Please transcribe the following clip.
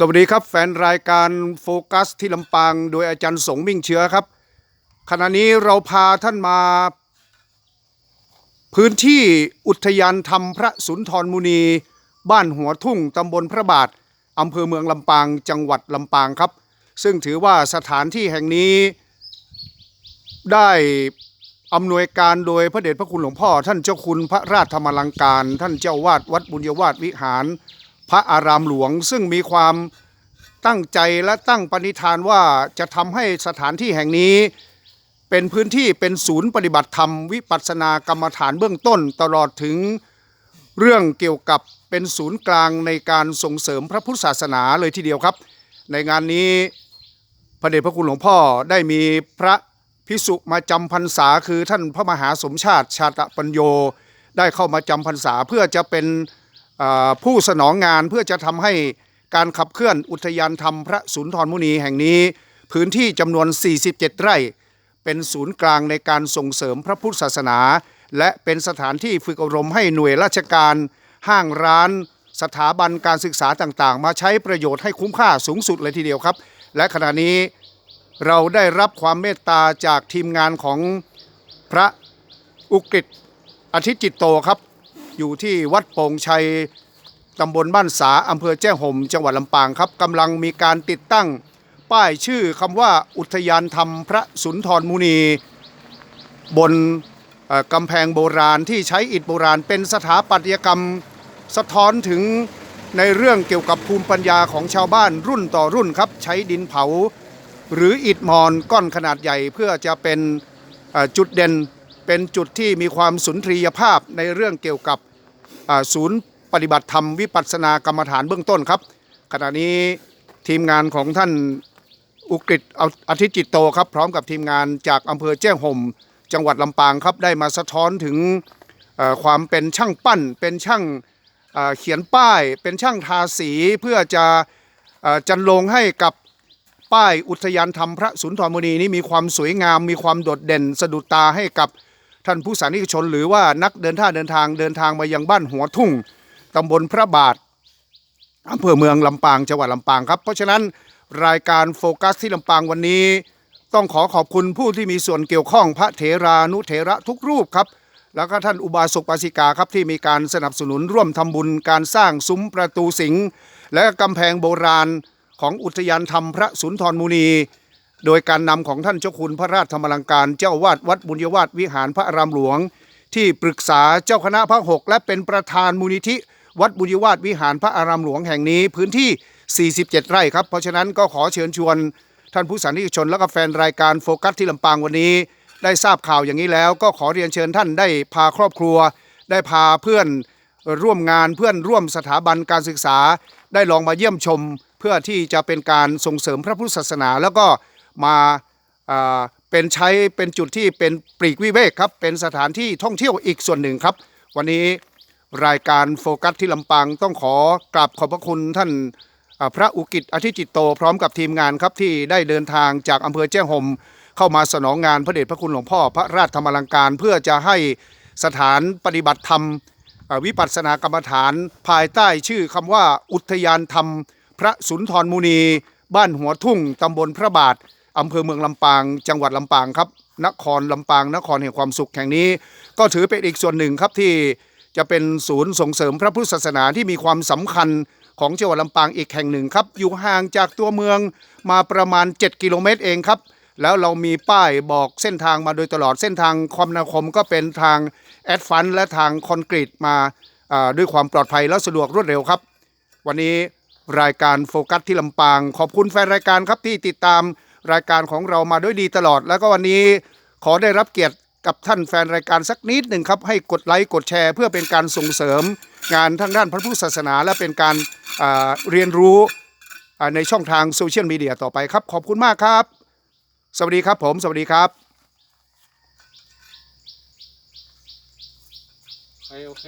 สวัสดีครับแฟนรายการโฟกัสที่ลำปางโดยอาจารย์สงมิ่งเชื้อครับ ขณะนี้เราพาท่านมา พื้นที่อุทยานธรรมพระสุนทรมุนี บ้านหัวทุ่งตำบลพระบาทอำเภอเมืองลำปางจังหวัดลำปางครับ ซึ่งถือว่าสถานที่แห่งนี้ ได้อำนวยการโดยพระเดชพระคุณหลวงพ่อ ท่านเจ้าคุณพระราชธรรมลังการ ท่านเจ้าวาดวัดบุญยวาสวิหาร พระอารามหลวง ซึ่งมีความตั้งใจและตั้งปณิธานว่าจะทำให้สถานที่แห่งนี้ เป็นพื้นที่เป็นศูนย์ปฏิบัติธรรมวิปัสสนากรรมฐานเบื้องต้นตลอดถึงเรื่องเกี่ยวกับเป็นศูนย์กลางในการส่งเสริมพระพุทธศาสนาเลยทีเดียวครับ ในงานนี้พระเดชพระคุณหลวงพ่อได้มีพระพิสุมาจำพรรษาคือท่านพระมหาสมชาติชาตปัญโยได้เข้ามาจำพรรษาเพื่อจะเป็น ผู้สนองงานเพื่อจะทำให้การขับเคลื่อนอุทยานธรรมพระสุนทรมุนีแห่งนี้ พื้นที่จำนวน 47 ไร่ เป็นศูนย์กลางในการส่งเสริมพระพุทธศาสนา และเป็นสถานที่ฝึกอบรมให้หน่วยราชการ ห้างร้าน สถาบันการศึกษาต่างๆ มาใช้ประโยชน์ให้คุ้มค่าสูงสุดเลยทีเดียวครับ และขณะนี้เราได้รับความเมตตาจากทีมงานของพระอุกฤษอาทิตย์จิตโตครับ อยู่ที่วัดโป่งชัยตำบลบ้านสาอำเภอแจ้ห่มจังหวัดลำปางครับกำลังมีการติดตั้ง ป้ายชื่อคำว่าอุทยานธรรมพระสุนทรมุนี บนกำแพงโบราณที่ใช้อิฐโบราณเป็นสถาปัตยกรรมสะท้อนถึงในเรื่องเกี่ยวกับภูมิปัญญาของชาวบ้านรุ่นต่อรุ่นครับใช้ดินเผา หรืออิฐมอนก้อนขนาดใหญ่เพื่อจะเป็นจุดเด่นเป็นจุดที่มีความสุนทรียภาพในเรื่องเกี่ยวกับ ศูนย์ปฏิบัติธรรมวิปัสสนากรรมฐานเบื้องต้นครับ ขณะนี้ทีมงานของท่านอุกฤษอาทิตย์จิตโตครับ พร้อมกับทีมงานจากอำเภอแจ้ห่ม จังหวัดลำปางครับ ได้มาสะท้อนถึงความเป็นช่างปั้น เป็นช่างเเขียนป้าย เป็นช่างทาสีเพื่อจะอจันลงให้กับป้ายอุทยานธรรมพระสุนทรมุนีนี้มีความสวยงาม มีความโดดเด่น สะดุดตาให้กับ ท่านผู้สานิชนหรือว่านักเดินท่าเดินทางเดินทางมายังบ้านหัวทุ่งตำบลพระบาทอำเภอเมืองลำปางจังหวัดลำปางครับ เพราะฉะนั้นรายการโฟกัสที่ลำปางวันนี้ ต้องขอขอบคุณผู้ที่มีส่วนเกี่ยวข้องพระเถรานุเถระทุกรูปครับ แล้วก็ท่านอุบาสกปาสิกาครับที่มีการสนับสนุนร่วมทำบุญการสร้างซุ้มประตูสิงห์และกำแพงโบราณของอุทยานธรรมพระสุนทรมุนี โดยการนำของท่านเจ้าคุณพระราชธรรมลังการ เจ้าวาดวัดบุญยวาสวิหารพระอารามหลวง ที่ปรึกษาเจ้าคณะพระหกและเป็นประธานมูลนิธิ วัดบุญยวาสวิหารพระอารามหลวงแห่งนี้พื้นที่ 47 ไร่ครับ เพราะฉะนั้นก็ขอเชิญชวน ท่านผู้สันนิกชนและก็แฟนรายการโฟกัสที่ลำปางวันนี้ ได้ทราบข่าวอย่างนี้แล้ว ก็ขอเรียนเชิญท่านได้พาครอบครัว ได้พาเพื่อนร่วมงานเพื่อนร่วมสถาบันการศึกษา ได้ลองมาเยี่ยมชม เพื่อที่จะเป็นการส่งเสริมพระพุทธศาสนาแล้วก็ มาเป็นใช้เป็นจุดที่เป็นปลีกวิเวกครับ เป็นสถานที่ท่องเที่ยวอีกส่วนหนึ่งครับ วันนี้รายการโฟกัสที่ลำปางต้องขอกราบขอบพระคุณท่านพระอุกิจอาทิจิตโตพร้อมกับทีมงานครับที่ได้เดินทางจากอำเภอแจ้ห่มเข้ามาสนองงานพระเดชพระคุณหลวงพ่อพระราชธรรมลังการเพื่อจะให้สถานปฏิบัติธรรม วิปัสสนากรรมฐานภายใต้ชื่อคำว่าอุทยานธรรม พระสุนทรมุนี บ้านหัวทุ่งตำบลพระบาท อำเภอเมืองลำปาง จังหวัดลำปางครับ นครลำปาง นครแห่งความสุขแห่งนี้ ก็ถือเป็นอีกส่วนหนึ่งครับที่จะเป็นศูนย์ส่งเสริมพระพุทธศาสนาที่มีความสำคัญของจังหวัดลำปางอีกแห่งหนึ่งครับ อยู่ห่างจากตัวเมืองมาประมาณ 7 กิโลเมตรเองครับ แล้วเรามีป้ายบอกเส้นทางมาโดยตลอดเส้นทางความนาคมก็เป็นทางแอดฟันและทางคอนกรีตมาด้วยความปลอดภัยและสะดวกรวดเร็วครับ วันนี้รายการโฟกัสที่ลำปาง ขอบคุณแฟนรายการครับที่ติดตาม รายการของเรามาด้วยดีตลอด แล้วก็วันนี้ขอได้รับเกียรติกับท่านแฟนรายการสักนิดหนึ่งครับให้กดไลค์กดแชร์ เพื่อเป็นการส่งเสริม งานทางด้านพระพุทธศาสนา และเป็นการเรียนรู้ในช่องทางโซเชียลมีเดียต่อไปครับ ขอบคุณมากครับ สวัสดีครับผม สวัสดีครับโอเค